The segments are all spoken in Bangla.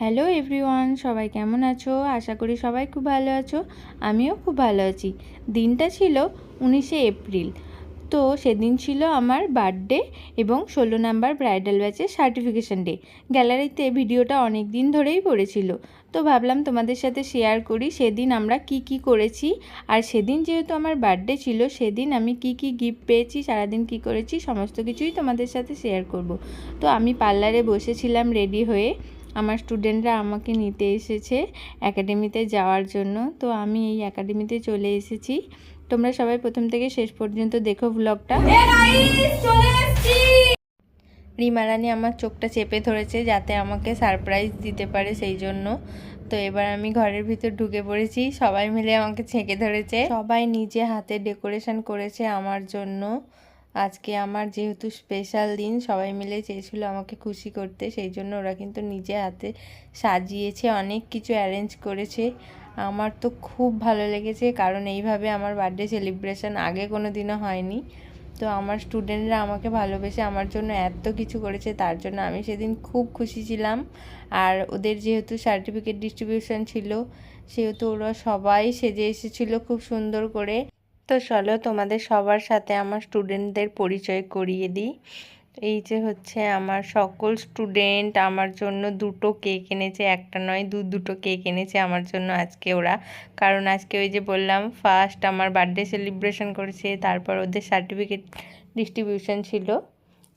হ্যালো এভরিওয়ান, সবাই কেমন আছো? আশা করি সবাই খুব ভালো আছো, আমিও খুব ভালো আছি। দিনটা ছিল উনিশে এপ্রিল। তো সেদিন ছিল আমার বার্থডে এবং ষোলো নাম্বার ব্রাইডাল ব্যাচের সার্টিফিকেশান ডে। গ্যালারিতে ভিডিওটা অনেক দিন ধরেই পড়েছিল। তো ভাবলাম তোমাদের সাথে শেয়ার করি সেদিন আমরা কি কি করেছি আর সেদিন যেহেতু আমার বার্থডে ছিল, সেদিন আমি কি কি গিফট পেয়েছি, সারাদিন কি করেছি, সমস্ত কিছুই তোমাদের সাথে শেয়ার করব। তো আমি পার্লারে বসেছিলাম রেডি হয়ে। আমার স্টুডেন্টরা আমাকে নিতে এসেছে একাডেমিতে যাওয়ার জন্য। তো আমি এই একাডেমিতে চলে এসেছি। তোমরা সবাই প্রথম থেকে শেষ পর্যন্ত দেখো ব্লগটা রিমা রানী আমার চোখটা চেপে ধরেছে যাতে আমাকে সারপ্রাইজ দিতে পারে সেই জন্য। তো এবার আমি ঘরের ভিতর ঢুকে পড়েছি। সবাই মিলে আমাকে ছেঁকে ধরেছে। সবাই নিজে হাতে ডেকোরেশন করেছে আমার জন্য। আজকে আমার যেহেতু স্পেশাল দিন, সবাই মিলে চেয়েছিল আমাকে খুশি করতে, সেই জন্য ওরা কিন্তু নিজে হাতে সাজিয়েছে, অনেক কিছু অ্যারেঞ্জ করেছে। আমার তো খুব ভালো লেগেছে, কারণ এইভাবে আমার বার্থডে সেলিব্রেশন আগে কোনো দিনও হয়নি। তো আমার স্টুডেন্টরা আমাকে ভালোবেসে আমার জন্য এত কিছু করেছে, তার জন্য আমি সেদিন খুব খুশি ছিলাম। আর ওদের যেহেতু সার্টিফিকেট ডিস্ট্রিবিউশন ছিল, সেহেতু ওরা সবাই সেজে এসেছিল খুব সুন্দর করে। তো চলো তোমাদের সবার সাথে আমার স্টুডেন্টদের পরিচয় করিয়ে দিই। এই যে হচ্ছে আমার সকল স্টুডেন্ট আমার জন্য দুটো কেক এনেছে, একটা নয়, দু দুটো কেক এনেছে আমার জন্য আজকে ওরা। কারণ আজকে ওই যে বললাম ফার্স্ট আমার বার্থডে সেলিব্রেশন করেছে, তারপর ওদের সার্টিফিকেট ডিস্ট্রিবিউশন ছিল।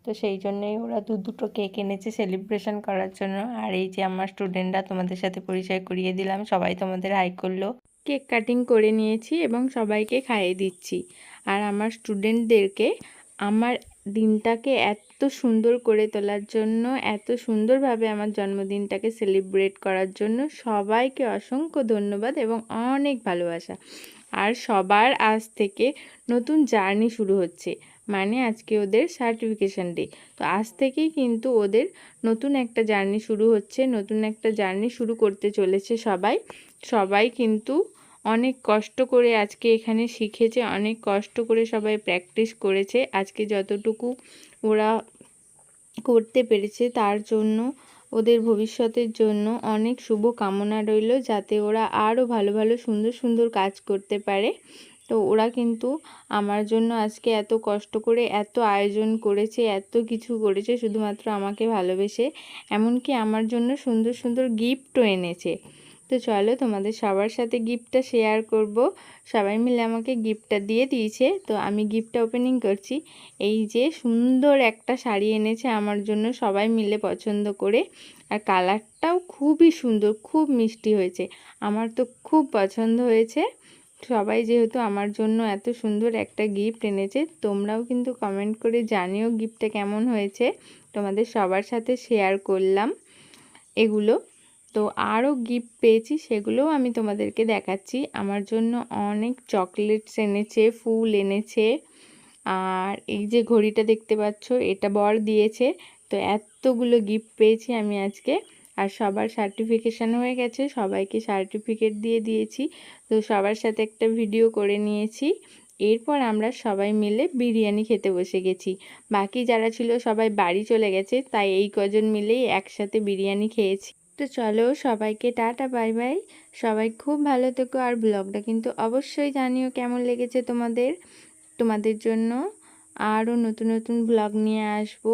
তো সেই জন্যই ওরা দু দুটো কেক এনেছে সেলিব্রেশন করার জন্য। আর এই যে আমার স্টুডেন্টরা তোমাদের সাথে পরিচয় করিয়ে দিলাম, সবাই তোমাদের হাই করল। কেক কাটিং করে নিয়েছি এবং সবাইকে খাইয়ে দিচ্ছি। আর আমার স্টুডেন্টদেরকে আমার দিনটাকে এত সুন্দর করে তোলার জন্য, এত সুন্দরভাবে আমার জন্মদিনটাকে সেলিব্রেট করার জন্য সবাইকে অসংখ্য ধন্যবাদ এবং অনেক ভালোবাসা। আর সবার আজ থেকে নতুন জার্নি শুরু হচ্ছে মানে আজকে ওদের সার্টিফিকেশান ডে তো আজ থেকেই কিন্তু ওদের নতুন একটা জার্নি শুরু হচ্ছে, নতুন একটা জার্নি শুরু করতে চলেছে সবাই। সবাই কিন্তু অনেক কষ্ট করে আজকে এখানে শিখেছে, অনেক কষ্ট করে সবাই প্র্যাকটিস করেছে। আজকে যতটুকু ওরা করতে পেরেছে তার জন্য, ওদের ভবিষ্যতের জন্য অনেক শুভ কামনা রইল যাতে ওরা আরও ভালো ভালো, সুন্দর সুন্দর কাজ করতে পারে। তো ওরা কিন্তু আমার জন্য আজকে এত কষ্ট করে এত আয়োজন করেছে, এত কিছু করেছে, শুধুমাত্র আমাকে ভালোবেসে। এমনকি আমার জন্য সুন্দর সুন্দর গিফটও এনেছে। তো চলো তোমাদের সবার সাথে গিফটটা শেয়ার করব। সবাই মিলে আমাকে গিফটটা দিয়ে দিয়েছে। তো আমি গিফটটা ওপেনিং করছি। এই যে সুন্দর একটা শাড়ি এনেছে আমার জন্য সবাই মিলে পছন্দ করে। আর কালারটাও খুবই সুন্দর, খুব মিষ্টি হয়েছে। আমার তো খুব পছন্দ হয়েছে। সবাই যেহেতু আমার জন্য এত সুন্দর একটা গিফট এনেছে, তোমরাও কিন্তু কমেন্ট করে জানিও গিফটটা কেমন হয়েছে। তোমাদের সবার সাথে শেয়ার করলাম এগুলো। তো আরও গিফট পেয়েছি, সেগুলোও আমি তোমাদেরকে দেখাচ্ছি। আমার জন্য অনেক চকলেটস এনেছে, ফুল এনেছে। আর এই যে ঘড়িটা দেখতে পাচ্ছ, এটা বর দিয়েছে। তো এতগুলো গিফট পেয়েছি আমি আজকে। আর সবার সার্টিফিকেশান হয়ে গেছে, সবাইকে সার্টিফিকেট দিয়ে দিয়েছি। তো সবার সাথে একটা ভিডিও করে নিয়েছি। এরপর আমরা সবাই মিলে বিরিয়ানি খেতে বসে গেছি। বাকি যারা ছিল সবাই বাড়ি চলে গেছে, তাই এই কজন মিলেই একসাথে বিরিয়ানি খেয়েছি। তো চলো সবাইকে টাটা, বাই বাই। সবাই খুব ভালো থেকো আর ব্লগটা কিন্তু অবশ্যই জানিও কেমন লেগেছে তোমাদের তোমাদের জন্য। আরও নতুন নতুন ব্লগ নিয়ে আসব।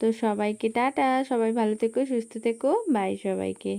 তো সবাইকে টাটা, সবাই ভালো থেকো, সুস্থ থেকো, বাই সবাইকে।